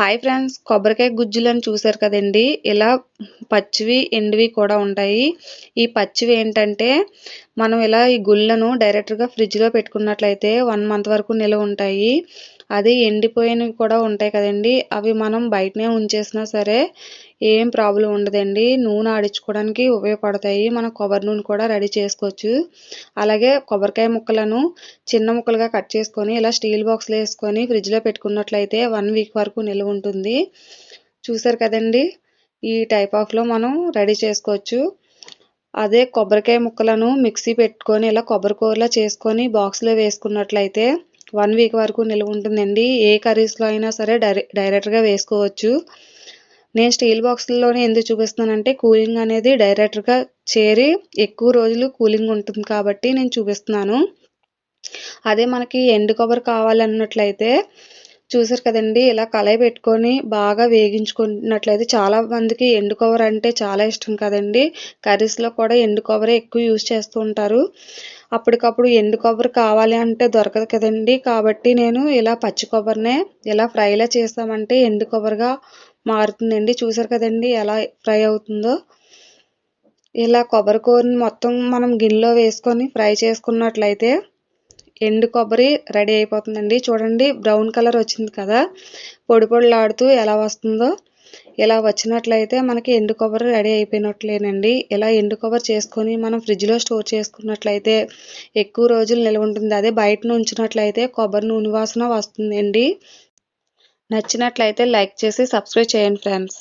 Hi friends కొబ్బరికాయ గుజ్జులను చూసారు కదండి. ఇలా పచ్చివి ఎండివి కూడా ఉంటాయి. ఈ పచ్చివి ఏంటంటే మనం ఇలా ఈ గుళ్ళను డైరెక్ట్గా ఫ్రిడ్జ్లో పెట్టుకున్నట్లయితే వన్ మంత్ వరకు నిలవ ఉంటాయి. అదే ఎండిపోయినవి కూడా ఉంటాయి కదండి. అవి మనం బయటనే ఉంచేసినా సరే ఏం ప్రాబ్లం ఉండదండి. నూనె ఆడించుకోవడానికి ఉపయోగపడతాయి. మనం కొబ్బరి నూనె కూడా రెడీ చేసుకోవచ్చు. అలాగే కొబ్బరికాయ ముక్కలను చిన్న ముక్కలుగా కట్ చేసుకొని ఇలా స్టీల్ బాక్స్లో వేసుకొని ఫ్రిడ్జ్లో పెట్టుకున్నట్లయితే వన్ వీక్ వరకు నిల్వ ఉంటుంది. చూసారు కదండి? ఈ టైప్ ఆఫ్లో మనం రెడీ చేసుకోవచ్చు. అదే కొబ్బరికాయ ముక్కలను మిక్సీ పెట్టుకొని ఇలా కొబ్బరి కూరలా చేసుకొని బాక్స్లో వేసుకున్నట్లయితే వన్ వీక్ వరకు నిల్వ ఉంటుందండి. ఏ కర్రీస్లో అయినా సరే డైరె డైరెక్ట్గా వేసుకోవచ్చు. నేను స్టీల్ బాక్స్లోనే ఎందుకు చూపిస్తున్నానంటే కూలింగ్ అనేది డైరెక్ట్గా చేరి ఎక్కువ రోజులు కూలింగ్ ఉంటుంది కాబట్టి నేను చూపిస్తున్నాను. అదే మనకి ఎండు కొబ్బరి కావాలన్నట్లయితే చూసారు కదండి ఇలా కళాయి పెట్టుకొని బాగా వేగించుకున్నట్లయితే చాలా మందికి ఎండు కొబ్బరి అంటే చాలా ఇష్టం కదండి. కర్రీస్లో కూడా ఎండు కొబ్బరి ఎక్కువ యూజ్ చేస్తూ ఉంటారు. అప్పటికప్పుడు ఎండు కొబ్బరి కావాలి అంటే దొరకదు కదండి. కాబట్టి నేను ఇలా పచ్చి కొబ్బరినే ఇలా ఫ్రైలా చేస్తామంటే ఎండు కొబ్బరిగా మారుతుందండి. చూసారు కదండి ఎలా ఫ్రై అవుతుందో. ఇలా కొబ్బరి కూరని మొత్తం మనం గిన్నెలో వేసుకొని ఫ్రై చేసుకున్నట్లయితే ఎండు కొబ్బరి రెడీ అయిపోతుందండి. చూడండి బ్రౌన్ కలర్ వచ్చింది కదా. పొడి పొడిలాడుతూ ఎలా వస్తుందో ఇలా వచ్చినట్లయితే మనకి ఎండు కొబ్బరి రెడీ అయిపోయినట్లేనండి. ఇలా ఎండు కొబ్బరి చేసుకొని మనం ఫ్రిడ్జ్లో స్టోర్ చేసుకున్నట్లయితే ఎక్కువ రోజులు నిల్వ ఉంటుంది. అదే బయట ఉంచినట్లయితే కొబ్బరి నూనె వాసన వస్తుందండి. నచ్చినట్లయితే లైక్ చేసి సబ్స్క్రైబ్ చేయండి ఫ్రెండ్స్.